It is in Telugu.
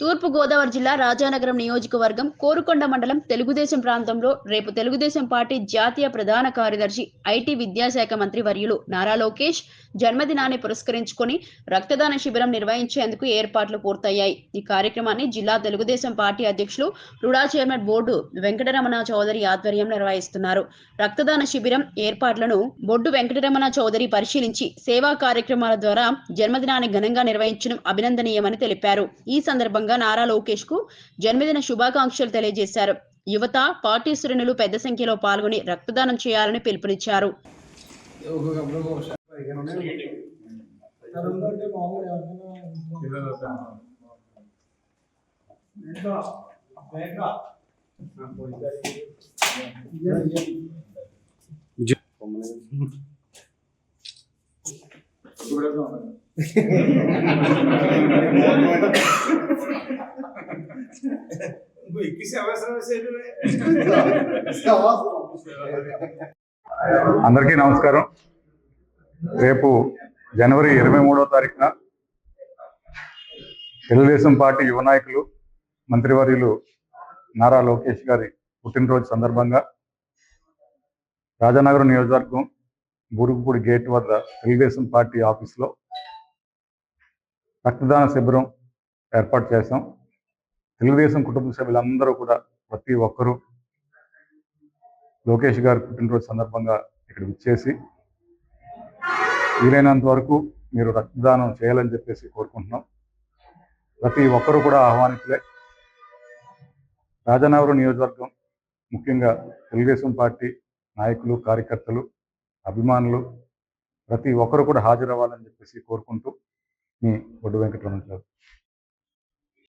తూర్పు గోదావరి జిల్లా రాజానగరం నియోజకవర్గం కోరుకొండ మండలం తెలుగుదేశం ప్రాంతంలో రేపు తెలుగుదేశం పార్టీ జాతీయ ప్రధాన కార్యదర్శి ఐటీ విద్యాశాఖ మంత్రి వర్యులు నారా లోకేష్ జన్మదినాన్ని పురస్కరించుకొని రక్తదాన శిబిరం నిర్వహించేందుకు ఏర్పాట్లు పూర్తయ్యాయి. ఈ కార్యక్రమాన్ని జిల్లా తెలుగుదేశం పార్టీ అధ్యక్షులు RUDA chairman board Venkataramana Chowdary ఆధ్వర్యం నిర్వహిస్తున్నారు. రక్తదాన శిబిరం ఏర్పాట్లను బొడ్డు వెంకటరమణ చౌదరి పరిశీలించి సేవా కార్యక్రమాల ద్వారా జన్మదినాన్ని ఘనంగా నిర్వహించడం అభినందనీయమని తెలిపారు. ఈ సందర్భంగా నారా లోకేష్కు జన్మదిన శుభాకాంక్షలు తెలియజేశారు. యువత పార్టీ శ్రేణులు పెద్ద సంఖ్యలో పాల్గొని రక్తదానం చేయాలని పిలుపునిచ్చారు. అందరికీ నమస్కారం. రేపు జనవరి ఇరవై మూడో తారీఖున తెలుగుదేశం పార్టీ యువ నాయకులు మంత్రివర్యులు నారా లోకేష్ గారి పుట్టినరోజు సందర్భంగా రాజానగరం నియోజకవర్గం బూరుగుపూడి గేట్ వద్ద తెలుగుదేశం పార్టీ ఆఫీస్లో రక్తదాన శిబిరం ఏర్పాటు చేశాం. తెలుగుదేశం కుటుంబ సభ్యులందరూ కూడా ప్రతి ఒక్కరూ లోకేష్ గారు పుట్టినరోజు సందర్భంగా ఇక్కడ విచ్చేసి వీలైనంత వరకు మీరు రక్తదానం చేయాలని చెప్పేసి కోరుకుంటున్నాం. ప్రతి ఒక్కరూ కూడా ఆహ్వానితులే. రాజానగరం నియోజకవర్గం ముఖ్యంగా తెలుగుదేశం పార్టీ నాయకులు కార్యకర్తలు అభిమానులు ప్రతి ఒక్కరు కూడా హాజరవ్వాలని చెప్పేసి కోరుకుంటూ మీ బొడ్డు వెంకటరమణ గారు